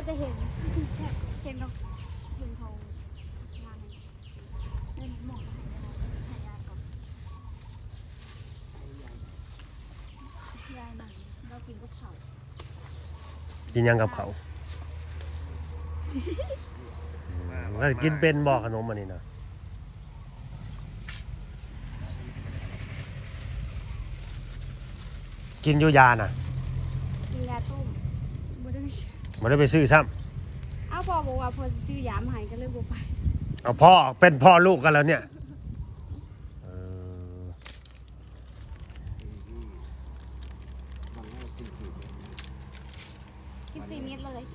ยจะเห็นเห็นเราเห็นเขางานเล่นหมอกถ่ายาก่อนยายหนังเรากินก็เผากินยังกับเขาวแล้วกินเป็นบ่ขนมอันนี้นะกินยูยาน่ะกินยาต้ม บ่ได้ไปซื้อซ้อ้าวพ่อบอกว่าพ่อซื้อยามาให้ก็เลยบ่ไปำเอาพ่อเป็นพ่อลูกกันแล้วเนี่ยเออกินสี่เม็ดเลย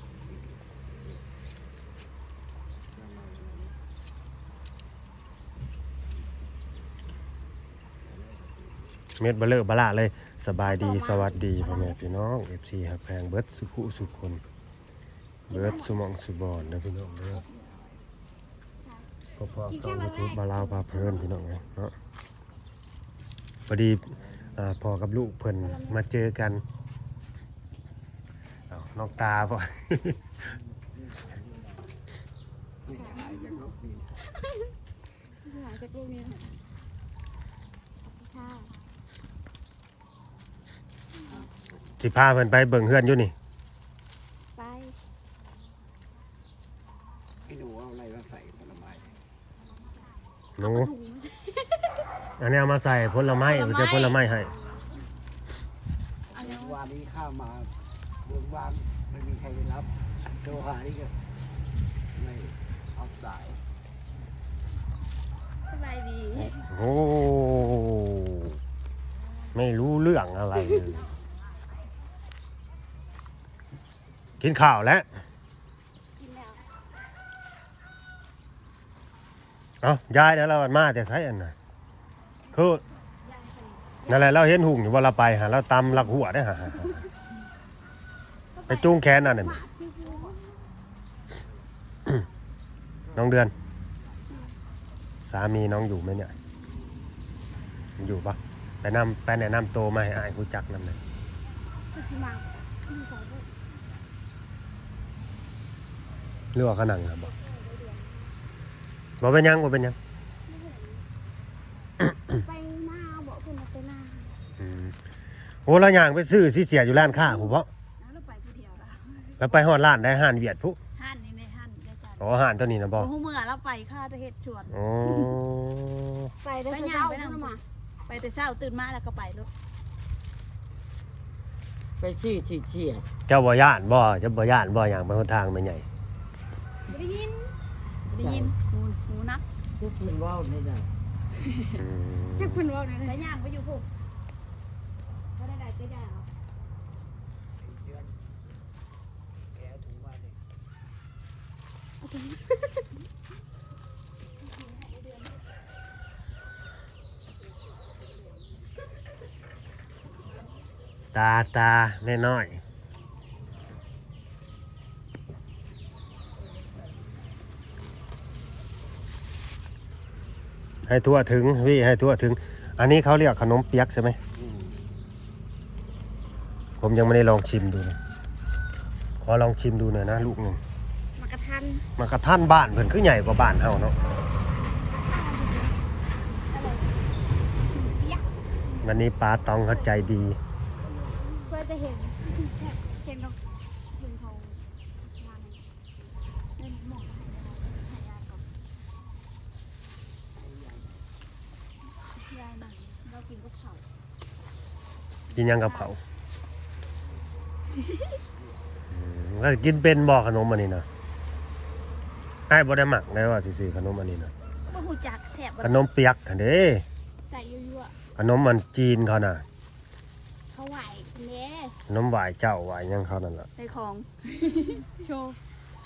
เม็ดเบลเลอร์บลาเลย สบายดีสวัสดีพ่อแม่พี่น้อง FC ฮักแพงเบิร์ดสุขุสุขคน เบิร์ดสุหมองสุบอนนะพี่น้องเด้อพอพอสองยูทูบบาลาวพาเพลินพี่น้องไงเนาะพอดีอ่าพ่อกับลูกเพิ่นมาเจอกันเอาน้องตาพ่อหายจากลูกนี้ค่ะใช่สิพาเพิ่นไปเบิ่งเฮือนอยู่นี่ ไป พี่หนูเอาอะไรมาใส่ผลไม้ หนูถุงอันนี้เอามาใส่ผลไม้ไม่ใช่ผลไม้ให้อันนี้วานนี้ข้ามมาเมืองวานไม่มีใครไปรับโทรหานี่ก็ไม่เอาสายสบายดีโอ้ไม่รู้เรื่องอะไรเลยกินข้าวแล้ว กินแล้ว เอายายเดี๋ยวเรามาแต่ไสอันน่ะคือนั่นแหละเราเห็นหุ่งอยู่ว่าเราไปหาเราตำหลักหัวได้หาไปจูงแขนนั่นน่ะน้องเดือน สามีน้องอยู่ไหมเนี่ย อยู่ปะไปนำไปแนะนำโตมาให้อายรู้จักนำเลยก็ที่มาที่องลูกหรือว่าเขนังครับบอก บอกเป็นหยังบอกเป็นหยังไปหน้าบอกคุณไปหน้าอืมโอ้เราย่างไปซื้อสิเสียอยู่ร้านค้าผมเพราะแล้วเราไปผู้เดียวละแล้วไปฮอดร้านได้ห้านเวียดพุหันนี่ในหันได้จ้ะอ๋อห้านตัวนี้นะบอโอ้โหเมื่อเราไปค่าจะเฮ็ดชวนอ๋อไปได้ไปย่างไปนั่งมาไปแต่เช้าตื่นมาแล้วก็ไปลูกไปชี้ชี้ชี้เจ้าบ่ย่านบ่เจ้าบ่ย่านบ่อย่างไปหนทางมันใหญ่ ไม่ได้ยิน ไม่ได้ยินหูหูนักทุกคนว่าวนี่นะอืมจะคุณว่าไงไปย่างไปอยู่พวกเขาได้ได้ก็ได้เหรอแกถุงมาเนี่ยตาตาแน่น้อย ให้ทั่วถึงพี่ให้ทั่วถึง อันนี้เขาเรียกขนมเปียกใช่ไหมผมยังไม่ได้ลองชิมดูเลยขอลองชิมดูหน่อยนะลูกหนึ่งมากระทันมันกระท่านบ้านเพิ่นคือใหญ่กว่าบ้านเฮาเนาะเปียกวันนี้ป้าตองเขาใจดีเพื่อจะเห็นเห็นเราเห็นเขางานเล่นหมอกถ่ายยาก่อนยายหนังเรากินก็เผา กิ นหยังกับเขาวอืมแล้วกินเป็นบ่ขนมอันนี้นะไอ้ายบ่ได้หมักได้ว่าสิซื้อขนมอันนี้นะบ่หูจักแสบขนมเปียกหั่นเด้ใส่ยั่วขนมมันจีนเขาน่ะๆเขาไหวเน่ขนมหวายเจ้าหวายหยังเขานั่นล่ะในของโชว์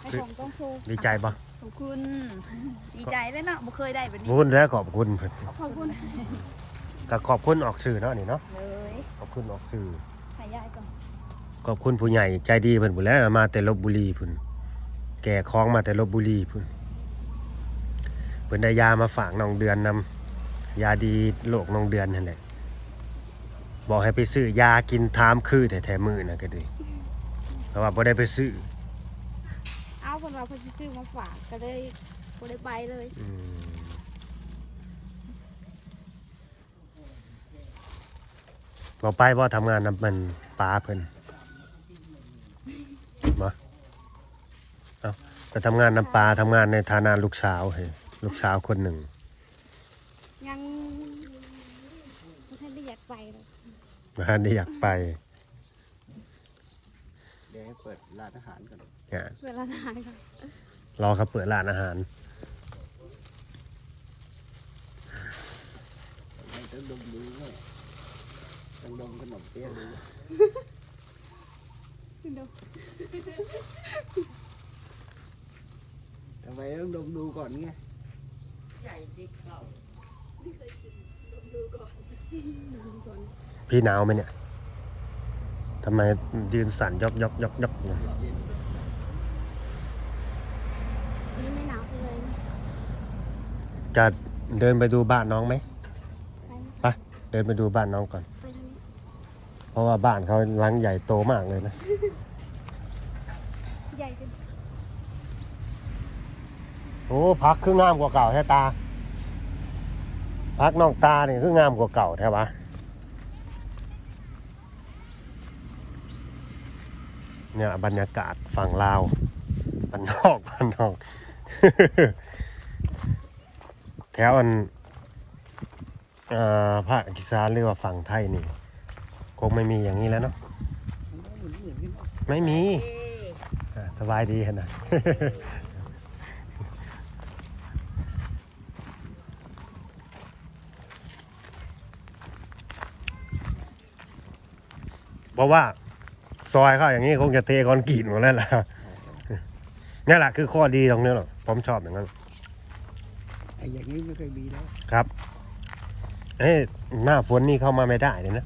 ในของต้องโชว์ดีใจปะขอบคุณ ดีใจเลยเนาะบ่เคยได้แบบนี้ขอบคุณและขอบคุณเพิ่นขอบคุณ ก็ขอบคุณออกสื่อเนาะนี่เนาะเลยขอบคุณออกสื่อถ่ายยายก่อนขอบคุณผู้ใหญ่ใจดีเพิ่นผู้นแหล้วมาแต่ลบบุรีพุ่นแก่คล้องมาแต่ลบบุรีพุ่นเพิ่นได้ยามาฝากน้องเดือนนำยาดีโรคน้องเดือนนั่นแหละบอกให้ไปซื้อยากินทามคือแต่แถมมือนะก็ดีเพราะว่าบ่ได้ไปซื้อคนว่าเพิ่นสิซื้อมาฝากก็เลยบ่ได้ไปเลยอืม บ่ไปบ่ทำงานนำมันป้าเพิ่นบ่เอาไปทำงานนำปลาทำงานในฐานะลูกสาวเฮ้ยลูกสาวคนหนึ่ง ยังบ่ทันได้อยากไปเลยนะฮะนี่อยากไปเดี๋ยวให้เปิดร้านอาหารก่อนเนี่ยเวลานานค่ะรอเขาเปิดร้านอาหารให้ต้องดมดูด้วย ต้องดมขนมเปี๊ยะดูดูทำไมต้องดมดูก่อนไงพี่หนาวไหมเนี่ยทำไมยืนสั่นยกยกยกยกเนี่ยนี่ไม่หนาวเลยจะเดินไปดูบ้านน้องไหมไปไปเดินไปดูบ้านน้องก่อนไปทางนี้เพ ราะว่าบ้านเขาหลังใหญ่โตมากเลยนะ ใหญ่จนโอ้พักคืองามกว่าเก่าแท้ตา พักน้องตาเนี่ยคืองามกว่าเก่าแท้วะเนี่ยบรรยากาศฝั่งลาวบ้านนอกบ้านนอก แถวอันเอ่อภาคอีสานหรือว่าฝั่งไทยนี่ คงไม่มีอย่างนี้แล้วเนาะมันก็เหมือนเหมือนกันไม่มีอะสบายดีขนาด เพราะว่า ซอยเข้าอย่างนี้คงจะเทคอนกรีตหมดแล้วล่ะนี่แหละคือข้อดีตรงนี้หรอกผมชอบอย่างนั้น ไอ้อย่างนี้ไม่เคยมีแล้วครับ เอ้ยหน้าฝนนี่เข้ามาไม่ได้เลยนะ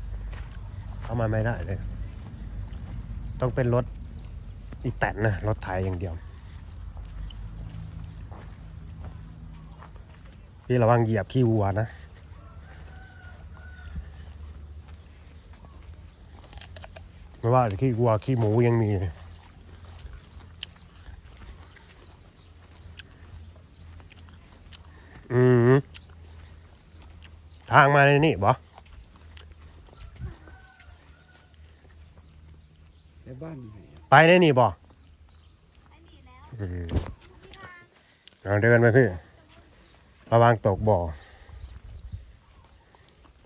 เข้ามาไม่ได้เลย ต้องเป็นรถอีแตนนะรถไถอย่างเดียว พี่ระวังเหยียบขี้วัวนะไม่ว่าขี้วัวขี้หมูยังมีอืมทางมาในนี่บ่ ในบ้านไหนอะไปในนี่บ่ไปนี่แล้วอืมเอาเดินไปพี่ ระวังตกบ่อ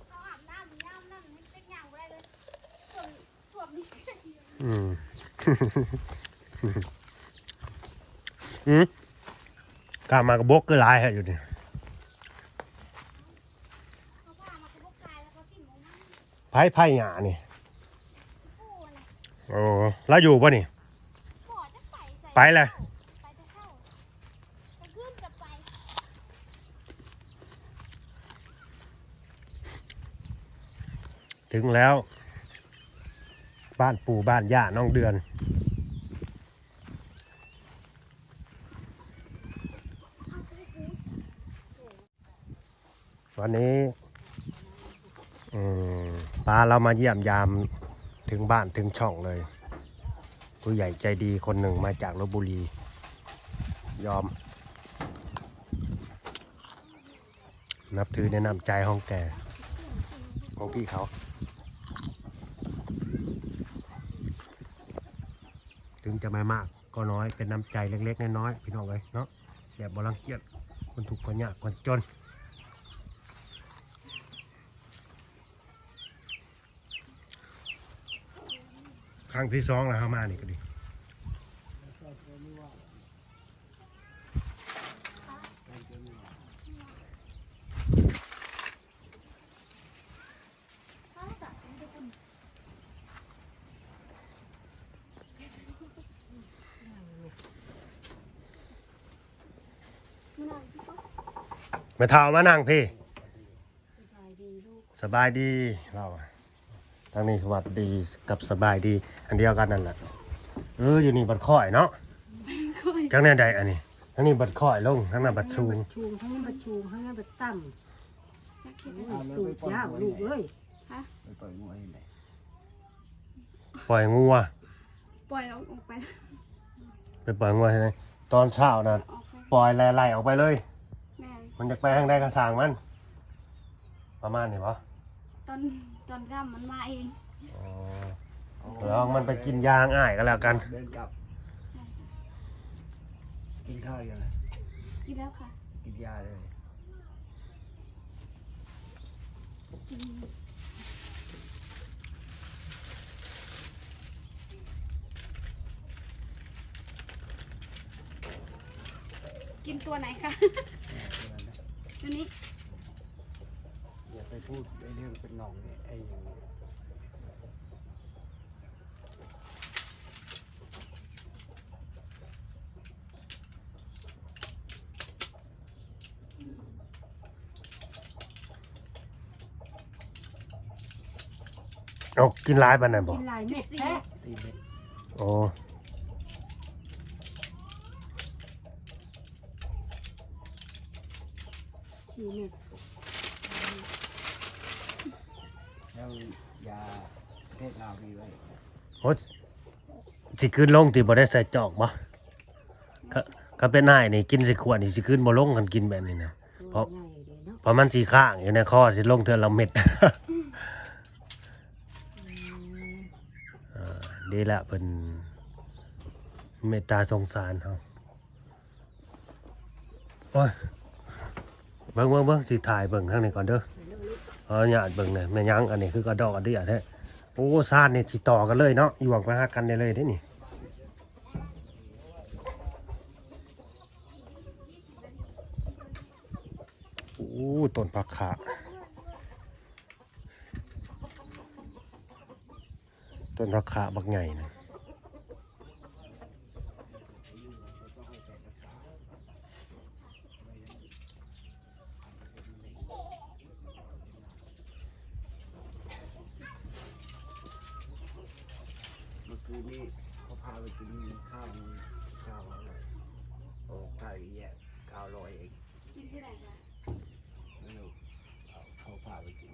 เขาอาบน้ำย่ำนั่นมันเป็นอย่างไรเลยส่วนส่วนนี้อืมอืมกล้ามากระบกก็หลายฮะอยู่นี่เขาพามากระบอกกายแล้วก็ทิ้งลงมาไผ่ไผ่หยานี่โอ้ย โอ้แล้วอยู่ป่ะนี่หมอจะไปใส่ไปเลยไปจะเข้าจะขึ้นกับไปถึงแล้ว บ้านปู่บ้านย่าน้องเดือน วันนี้อืมป้าเรามาเยี่ยมยาม ถึงบ้านถึงช่องเลย ผู้ใหญ่ใจดีคนหนึ่งมาจากลบบุรี ยอม นับถือในะนำใจของแกของพี่เขา ถึงจะไม่มากก็น้อยเป็นน้ำใจเล็กๆน้อยๆพี่น้องเลยเนาะแบบบรังเกียจคนถูกคนยากคนจน ครั้งที่สองแล้วเข้ามานี่ก็ดีเขาจับมันจะเป็นมันอะไรพี่ป๊อมาเท้ามานั่งพี่ สบายดีเราอะ ทางนี้สวัสดีกับสบายดี อันเดียวกันนั่นแหละเอออยู่นี่บัดค่อยเนาะจังแน่ใดอันนี้ทั้งนี้บัดค่อยลงทั้งนั้นบัดสูงชูงทั้งนั้นบัดชูงทั้งนั้นบัดต่จักเห็นำอะไรตูดยาวลูกเอ้ยไปปล่อยงูให้ไหนปล่อยงัวปล่อยเราออกไปไปปล่อยงัวใช่ไหมตอนเช้านะออกไปปล่อยไล่ๆออกไปเลยแม่นมันจะไปทางใดกระสร้างมัน ประมาณนี้ปะตอน ตอนค่ำมันมาเองอ๋อแล้วมันไปกินยางอ้ายก็แล้วกัน เดินกลับ กินข้าวยังไงกินแล้วค่ะ กินยาเลย กินกินตัวไหนคะ ตัวนี้อ ย่าไปพูดไอ้เรื่องเป็นหนองเนี่ยไอ้อย่างนี้เอากินร้ายปานนั้นบ่กินหลายเม็ดแท้ตีเม็ด โอ้ สี่เม็ด แล้วยาประเทศลาวมีไว้ โห สิขึ้นลงที่บ่ได้ใส่จอกบ่ก็ก็เป็นอ้ายนี่กินส่ขวดนี่สิขึ้นบ่ลงกันกินแบบนี้นะเพราะเพราะมันสีข้างอยู่ในคอสิลงเทือนละเม็ดอ่าดีละเป็นเมตตาสงสารเขาโอ้ยเบิ่งเบิ่งเบิ่งสิถ่ายเบิ่งข้างในก่อนเด้อเออญาติเบิ่งเนี่ยแม่ยังอันนี้คือกระดอกกระเดี่ยแท้โอ้ซาดนี่สิต่อกันเลยเนาะอยู่หวังไปหากันได้เลยเด้นี่โอ้ต้นผัก ขาต้นผักขาบักใหญ่นะ เมื่อคืนนี้เขาพาไปกินข้าวข้าวอร่อยโอ้ข้าวอีแย่ข้าวลอยเอง กินที่ไหนคะ ไม่รู้เอาเขาพาไปกิน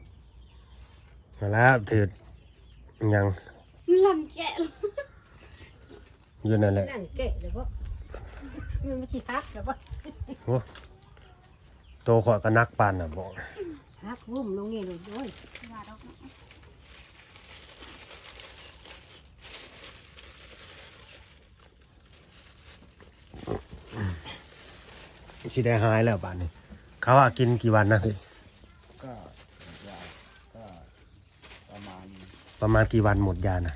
มาแล้วถือยังลำแกะเลยอยู่นั่นแหละนั่นเกะเลยบ่มันไม่ใช่ฮักเลยบ่โอ้โตขอยก็นักปานน่ะบอกฮักวุ่มลงนี่เลยโอ้ยว่าดอกสิได้หายแล้วป่านนี้ เขาว่ากินกี่วันนะพี่ก็ยาก็ประมาณ ประมาณกี่วันหมดยานะ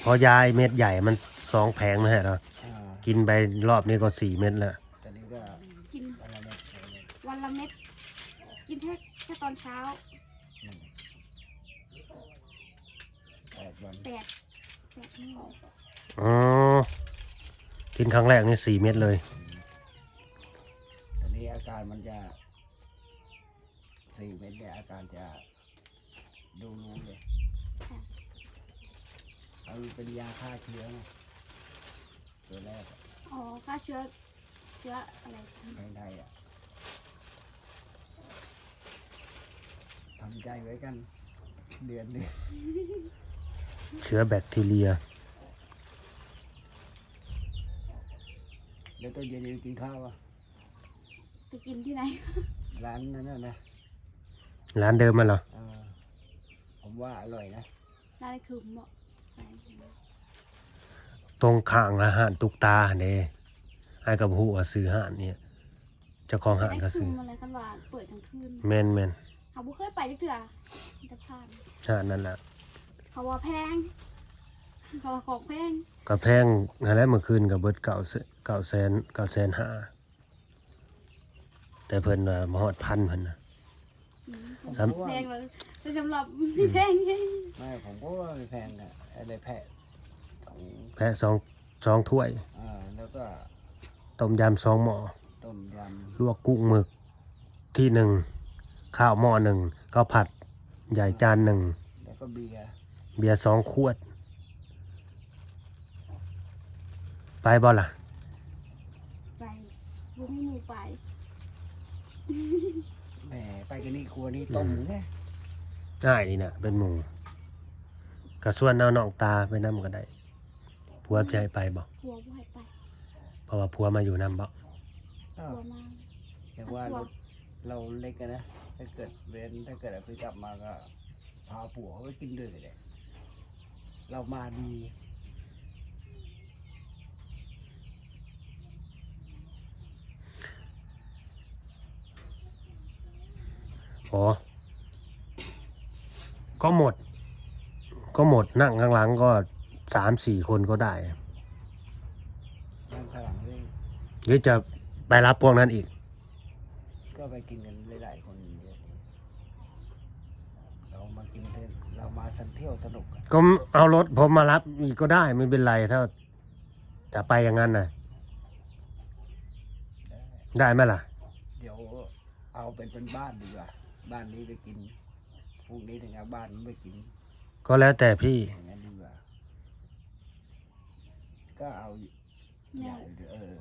เพอยาไอ้เม็ดใหญ่มันสองแผงนะฮะเนาะอ่ากินไปรอบนี้ก็สี่เม็ดแล้วตอนนี้ก็กินอะไรนะอะไรนะวันละเม็ด กินแค่แค่ตอนเช้าแปดวันแปดแปดนี่อ๋อกินครั้งแรกนี่สี่เม็ดเลย ตอนนี้อาการมันจะสี่เม็ดเนี่ยอาการจะ ดูรู้เลยเอาเป็นยาฆ่าเชื้อนะตัวแรกอะอ๋อฆ่าเชื้อเชื้ออะไรภายในอะทำใจไว้กัน เดือนหนึงเชื้อแบคทีเรีย แล้วตัวเย็นๆกินข้าวอะไปกินที่ไหนร้านนั้นน่ะนะร้านเดิมมันเหรอเออ ผมว่าอร่อยนะร้านคือเหมาะไปตรงข้างละหานตุกตาเน่ไอ้กับหูว่าซื้อหานเนี่ยเจ้าของหานได้ก็คืซื้อนมาเลยคันว่าเปิดกลางคืนแมนแมนเขาบุเคยไปจักเถื่อแต่ผ่านหานนั่นแหละเขาว่าแพงเขาว่าของแพงก็แพงนั่นแหละเมื่อคืนกับเบิดเก่าเก่าแสนเก่าแสนห้าแต่เพิ่นว่ามาฮอดพันเพิ่นนะ อืมซ้แพงเลย แต่สำหรับไม่แพงไงไม่ผมก็ว่าไม่แพงอะอะไรแพะของแพะสองสองถ้วย อ่าแล้วก็ต้มยำสองหม้อต้มยลวกกุ้งหมึกที่หนึ่งข้าวหม้อหนึ่งข้าวผัดใหญ่จานหนึ่งำแล้วก็เบียร์เบียร์สองขวด ไปบ่ล่ะ ไปบุไม่มีไปแหมไปกันนี่ครัวนี่ต้มไง ง่ายนี่นะเป็นหมูกระส่วนเอาน้องตาไปนำก็ได้ผัวใจไปบอกหัวบ่ให้ไปราะว่าผัวมาอยู่นำบ่อ้าวกลัวมากอย่างว่าเราเราเล็กกันนะถ้าเกิดเว้นถ้าเกิดเอาไปกลับมาก็พาผัวเขาไปกินด้วยเลยแหละเรามาดีอ๋อ ก็หมด ก็หมดนั่งข้างหลังก็สามสี่คนก็ได้ นั่งข้างหลังด้วยหรือจะไปรับพวกนั้นอีก ก็ไปกินกันหลายๆคนเยอะเรามากินเถอะเรามาสันเที่ยวสนุกอะก็เอารถผมมารับอีกก็ได้ไม่เป็นไรถ้าจะไปอย่างนั้นนะได้ได้ไหมล่ะ เดี๋ยวเอาเป็นเป็นบ้านดีกว่า บ้านนี้ไปกิน พรุ่งนี้ถึงเอาบ้านนู้นไปกินก็แล้วแต่พี่ อย่างนั้นดีกว่าก็เอาใหแม่ญ่เออ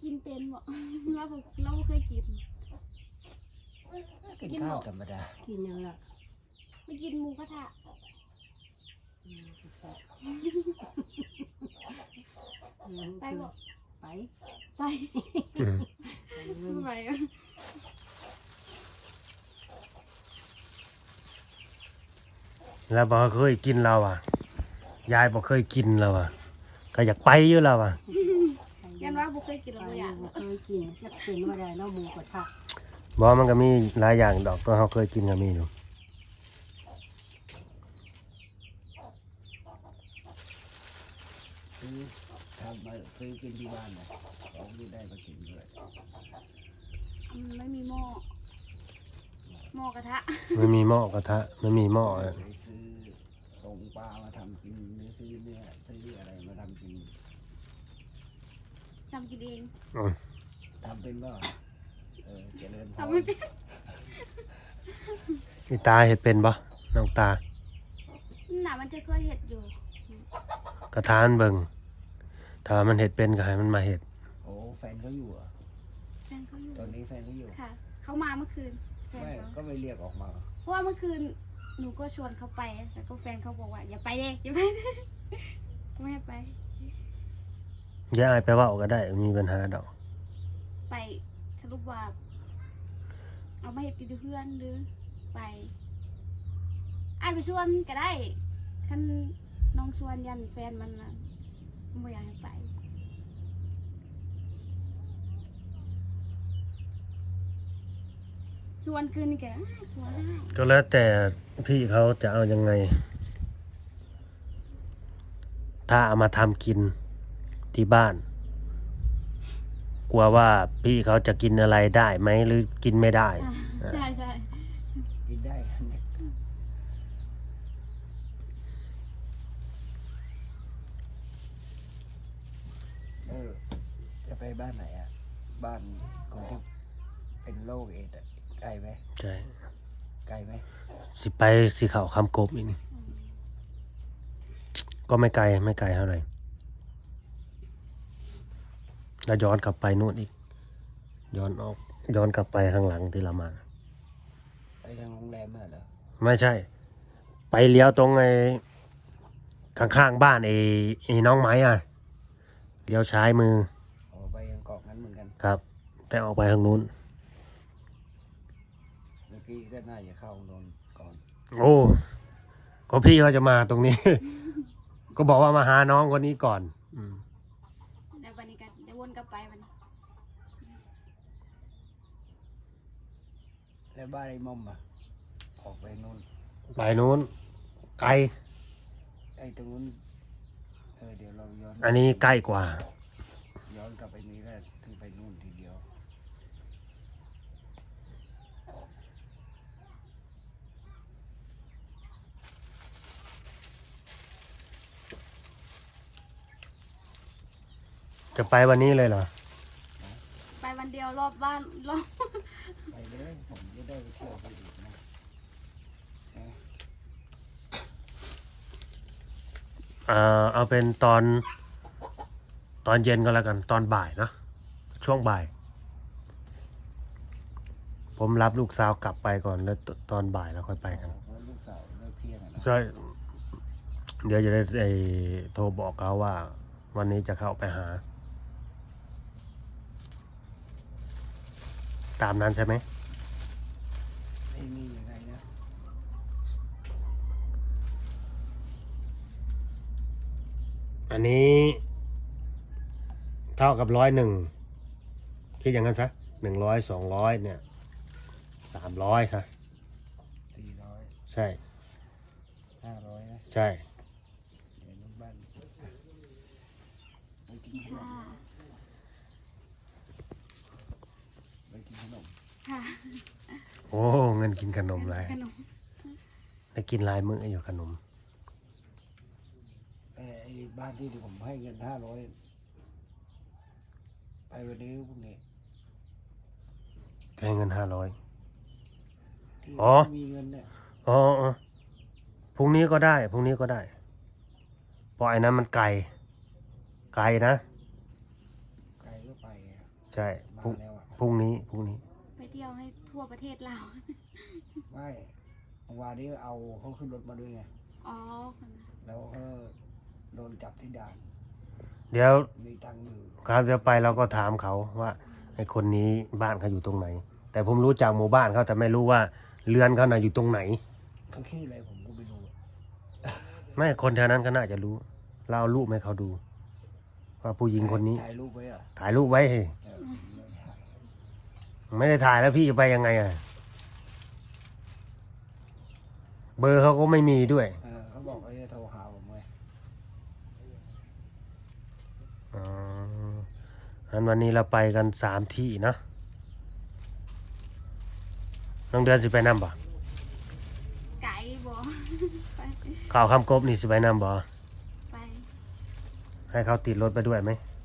กินเป็นบ่ เราบ่เราบ่เคยกิน กินข้าวธรรมดากินยังละไปกินหมูกระทะอืมไปบ่ไปไปอืมไป แล้วบอกเคยกินเราอะ ยายบอกเคยกินเราอะ ก็อยากไปอยู่เราอะยันว่าบ่เคยกินแล้วไปบ่อยากบ่เคยกินจะเป็นว่าได้เนาะหมูกระทะบอกมันก็มีหลายอย่างดอกตัวเขาเคยกินก็มีอยู่ซื้อทำมาซื้อกินที่บ้านนะของที่ได้มากินด้วยอืมไม่มีหม้อ หม้อกระทะ ไม่มีหม้อกระทะไม่มีหม้ออะไปซื้อตรงปลามาทำกินหรือซื้อเนื้อซื้ออะไรมาทำกินทำกินเองอืมทำเป็นก็เออเจริญพรทำไม่เป็นนี่ตาเห็ดเป็นปะน้องตาน่ะมันจะเคยเห็ดอยู่ กระทานเบิงถ้ามันเห็ดเป็นก็ให้มันมาเห็ดโอ้แฟนเขาอยู่เหรอะแฟนเขาอยู่ตอนนี้แฟนเขาอยู่ค่ะ เขามาเมื่อคืนแฟน ไม่เขาก็ไปเรียกออกมา เพราะว่าเมื่อคืนหนูก็ชวนเขาไป แล้วก็แฟนเขาบอกว่าอย่าไปเด็อย่าไปเด้ไม่ให้ไป อย่าอายไปเว่าก็ได้มีปัญหาดอก ไปสรุปว่า เอามาเห็ดกินอยู่เพื่อนหรือ ไปไอ้ายไปชวนก็ได้คันน้องชวนยันแฟนมันนะไม่อยากให้ไป ชวนคืนนี่แกอ้ายชวนให้ก็แล้วแต่พี่เขาจะเอายังไง ถ้าเอามาทำกินที่บ้าน กลัวว่าพี่เขาจะกินอะไรได้ไหมหรือกินไม่ได้อ่าใช่ใช่กินได้กันเนี่ยเออจะไปบ้านไหนอะ บ้านคนที่เป็นโรคเอดส์อะ ไกลไหมใช่ไกลไหมสิไปสิเขาคำกบอีกนี่ ก็ไม่ไกลไม่ไกลเท่าไหร่แล้วย้อนกลับไปนู่นอีก ย้อนออก ย้อนกลับไปข้างหลังที่เรามาไปทางโรงแรมน่ะเหรอไม่ใช่ ไปเลี้ยวตรงไอ้ข้างๆบ้านไอ้ไอ้น้องไม้อะเลี้ยวซ้ายมือออกไปยังเกาะนั้นเหมือนกัน ครับ แต่ออกไปทางนู้น เมื่อกี้ก็น่าจะเข้าโดนก่อน โอ้ก็พี่เขาจะมาตรงนี้ ก็บอกว่ามาหาน้องคนนี้ก่อน อืมแล้ววันนี้ก็เดี๋ยววนกลับไปวันนี้แล้วบ้านไอ้มอมอะออกไปนู่นไปนู้น ไกล ไอ้ตรงนู้นเออเดี๋ยวเราย้อนอันนี้ใกล้กว่า ย้อนกลับไปนี้แล้วถึงไปนู่นทีเดียว จะไปวันนี้เลยเหรอ ไปวันเดียวรอบบ้านรอบไปเลยผมจะได้ไปเที่ยวไปอีกนะนะอ่าเอาเป็นตอนตอนเย็นก็แล้วกันตอนบ่ายเนอะช่วงบ่าย ผมรับลูกสาวกลับไปก่อนแล้วตตอนบ่ายแล้วค่อยไปกันเพราะลูกสาวเลิกเที่ยงอะนะใช่เดี๋ยวจะได้ไอ้โทรบอกเขาว่า วันนี้จะเข้าไปหา ตามนั้นใช่ไหมไอ้นี่ยังไงนะอันนี้ เท่ากับร้อยหนึ่งคิดอย่างนั้นซะหนึ่งร้อยสองร้อยเนี่ยสามร้อยซะสี่ร้อยใช่ ห้าร้อยนะใช่ เดี๋ยวลูกบ้านอะไปกินขนม ค่ะ ไปกินขนม ค่ะโอ้เงินกินขนมไรขนมได้กินหลายมื้ออยู่ขนมไอ้ไอ้บ้านที่ผมให้เงินห้าร้อยไปวันนี้พรุ่งนี้ให้เงินห้าร้อยที่อ๋อมีเงินเนี่ยอ๋ออ๋อพรุ่งนี้ก็ได้พรุ่งนี้ก็ได้เพราะไอ้นั้นมันไกล ไกลนะใครก็ไปอะใช่พมารุ่งแล้วอะพรุ่งนี้พรุ่งนี้ไปเที่ยวให้ทั่วประเทศเรา ไม่เมื่อวานนี้เอาเขาขึ้นรถมาด้วยไง อ๋อแล้วก็โดนจับที่ด่าน เดี๋ยวมีตังค์อยู่ครับจะไปเราก็ถามเขาว่าไอ้คนนี้บ้านเขาอยู่ตรงไหน แต่ผมรู้จากหมู่บ้านเขาแต่ไม่รู้ว่าเรือนเขาน่ะอยู่ตรงไหน เขาขี้อะไรผมก็ไม่รู้อะไม่คนแถวนั้นก็น่าจะรู้ เราเอารูปให้เขาดู ว่าผู้หญิงคนนี้ถ่ายรูปไว้อะถ่ายรูปไว้ให้เออ ไม่ถ่ายไม่ได้ถ่ายแล้วพี่จะไปยังไงอะ เบอร์เขาก็ไม่มีด้วย เออเขาบอกเขาจะโทรหาผมไงอ๋ออันวันนี้เราไปกันสามที่เนอะน้องเดือนสิไปนำบ่ไก่บอไปข่าวคำกบนี่สิไปนำบ่ไปให้เขาติดรถไปด้วยไหมไปไหน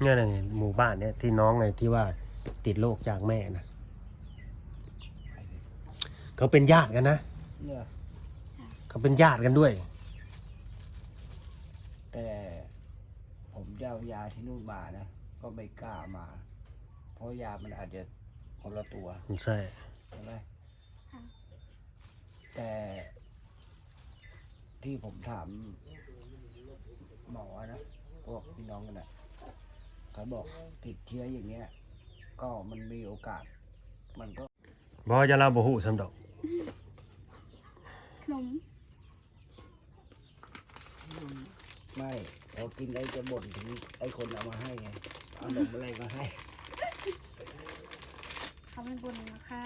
เนี่ยนี่หมู่บ้านเนี่ยที่น้องไงที่ว่าติดโรคจากแม่นะไปดิเขาเป็นญาติกันนะเนี่ยเขาเป็นญาติกันด้วย แต่ผมจะเอายาที่นู่นมานะ ก็ไม่กล้ามา เพราะยามันอาจจะคนละตัวใช่ใช่ไหมค่ะแต่ที่ผมถามหมอนะพวกพี่น้องกันนะ เขาบอกติดเชื้ออย่างเงี้ย ก็มันมีโอกาส มันก็บอจะเล่าบ่หูสำดอกขนมไม่พอกินไอ้จะบ่นถึงไอ้คนเอามาให้ไงเอาขนมอะไรมาให้ เขาไม่บ่นนะค่ะ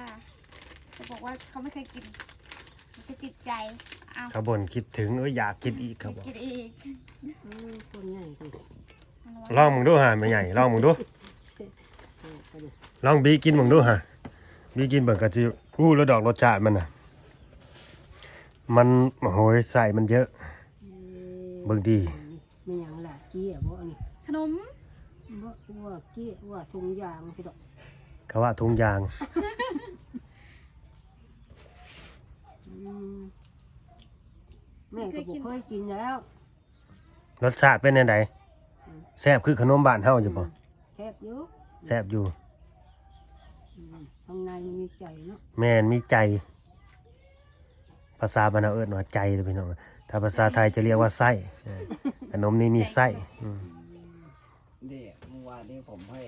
เขาบอกว่าเขาไม่เคยกินมันจะติดใจเอาเขาบ่นคิดถึงเอ้ยอยากกินอีกเขาบอก กินอีกอืมคนใหญ่ดิ ลองมึงดูฮะไม่ใหญ่ลองมึงดูเออไปดิลองบีกินมึงดูฮะบีกินเบิ่งกะจิอู้แล้วดอกรสชาติมันน่ะ มันโหยใส่มันเยอะ เบิ่งดีไม่หยังล่ะเจี้ยบ่อันนี้ขนมบ่ว่าเจี้ยว่าทุงยางพี่ดอกเขาว่าทุงยางอืมแม่ก็บ่เคยกินแล้ว รสชาติเป็นยังไง แซ่บคือขนมบ้านเฮาอยู่บ่แทบอยู่แซ่บอยู่อืมข้างในมันมีใจเนาะแม่นมีใจ ภาษาบรรณาเอิญว่าใจเลยพี่น้องถ้าภาษาไทยจะเรียกว่าไส้เออขนมนี้มีไส้อืมนี่เมื่อวานนี้ผมให้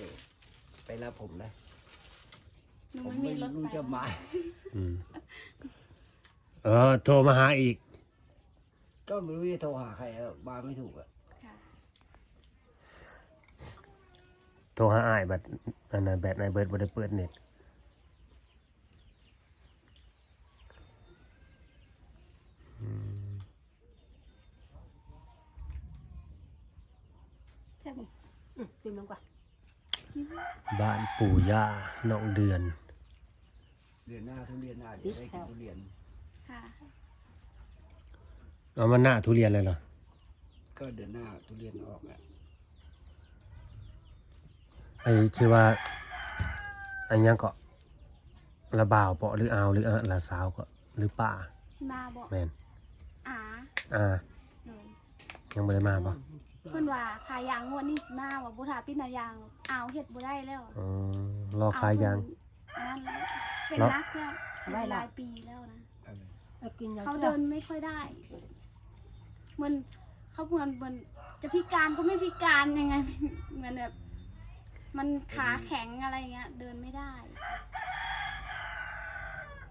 ไปรับผมนะหนูผมไม่ไม่มีรถรู้ไปจะมาอืมเออโทรมาหาอีก ก็ไม่รู้จะโทรหาใครอะมาไม่ถูกอะ ค่ะ โทรหาอ้ายบัดอันนั้นแบตนายเบิร์ดบ่ได้เปิดเน็ตใช่ไหมอืมกินลงก่อนบ้านปู่ย่าน้องเดือน เดือนหน้าทุเรียนอาจจะได้กินทุเรียน ค่ะเอามันหน้าทุเรียนเลยเหรอ ก็เดือนหน้าทุเรียนออกอะ ไอ้ชื่อว่าอันยังก็ระบ่าวเปาะหรืออาวหรืออะละสาวก็หรือป่าชิมาบอกแม่นอ่าอ่าหนูยังบ่ได้มาป่ะเพิ่นว่าขายยางงวดนี้สิมาว่าบ่ทาปิดหนายางเอาวเฮ็ดบ่ได้แล้วอ๋อรอขายยางอันนั้นเป็นแล้วนักแล้วเป็นหลายปีแล้วนะเอากินแล้วเขาเดินไม่ค่อยได้เหมือนเขาเหมือนเหมือนจะพิการก็ไม่พิการยังไงเหมือนแบบ มันขาแข็งอะไรเงี้ย เดินไม่ได้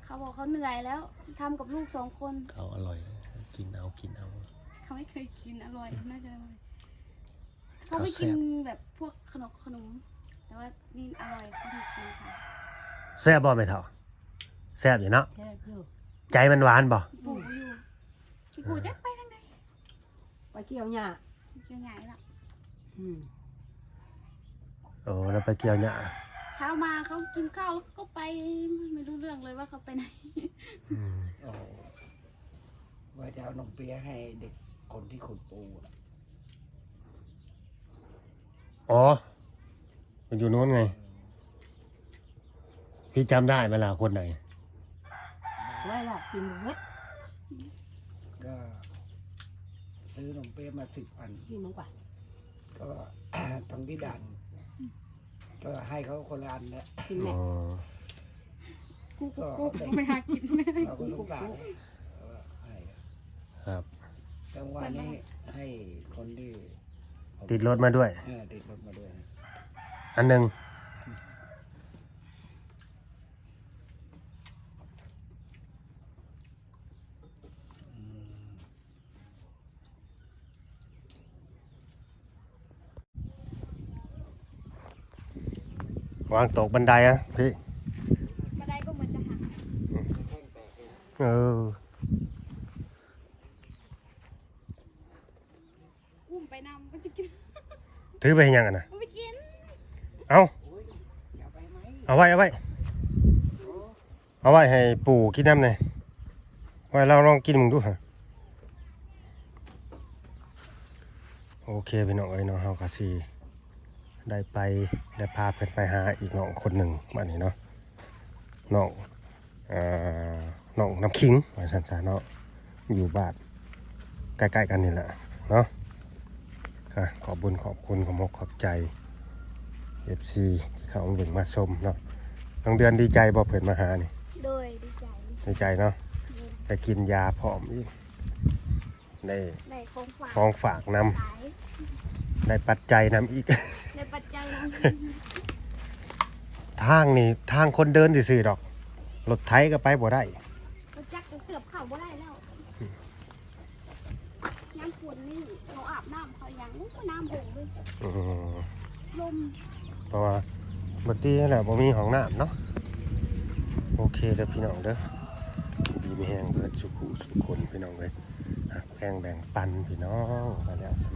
เขาบอกเขาเหนื่อยแล้วทำกับลูกสองคนเขาอร่อย กินเอากินเอา เขาไม่เคยกินอร่อยน่าจะอร่อยเขาไม่กินแบบพวกขนมขนม แต่ว่านี่อร่อยเขาถูกกินค่ะแซ่บบ่แม่เฒ่าแซ่บอยู่เนาะแค่อยู่ใจมันหวานบ่พี่ปู่อยู่พี่ปู่จะไปทางไหนไปเกี่ยวหญ้าเยังไงล่ะอืมโอ้แล้วไปเกี่ยวหญ้าเช้ามาเขากินข้าวแล้วก็ไปไม่รู้เรื่องเลยว่าเขาไปไหน อืมโอ้ว่าจะเอานมเปี๊ยะให้เด็กคนที่ขุดปูน่ะอ๋อ มันอยู่โน้นไง พี่จำได้ไหมล่ะคนไหน ไว้ละกินเวทก็ ซื้อนมเปี๊ยะมาสิบอัน กินน้องกว่าก็ ทางพี่ดัน ก็ให้เขาคนละอันนะกินแม่อ๋อกูกูกูไม่หากินไม่ได้เราก็สงสารเออให้ครับจังหวะนี้ให้คนที่ผมติดรถมาด้วย เออติดรถมาด้วยนะ อันหนึ่ง วางตกบันไดอะพี่มาได้ก็เหมือนจะหักเอออุ้มไปนำก็จะกินถือไปให้ยังกันนะเอาไปกินเอาอย่าไปไหมเอาไว้เอาไว้เอาไว้ให้ปู่กินน้ำหน่อยไว้เราลองกินมึงดูฮะโอเคพี่น้องเอ้ยเนาะเฮากะสิ ได้ไปได้พาเพิ่นไปหาอีกน้องคนหนึ่งบัดนี้เนาะน้องเอ่อน้องน้ำขิงว่าซั่นซะเนาะอยู่บ้านใกล้ๆกันนี่แหละเนาะค่ะขอบบุญขอบคุณขอบมกขอบใจ FC ที่เขาเบิ่งมาชมเนาะน้องเดือนดีใจบ่เพิ่นมาหานี่โดยดีใจดีใจเนาะได้กินยาพร้อมอีกได้ได้ของฝากฟองฝากนำหลายได้ปัจจัยนำอีกในปัจจัยนะ ทางนี่ทางคนเดินซื่อๆดอก รถไถก็ไปบ่ได้ก็จักก็เกือบเข่าบ่ได้แล้วน้ำฝนนี่เขาอาบน้ำเขาอย่างอู้น้ำหงเลยอืมลมเพราะว่าบ่ตีนั่นแหละบ่มีห้องน้ำเนาะโอเคเด้อพี่น้องเด้อดีมีแห้งเบิดสุขุสุขคนพี่น้องเลยหักแพงแบ่งปันพี่น้องก็แล้วส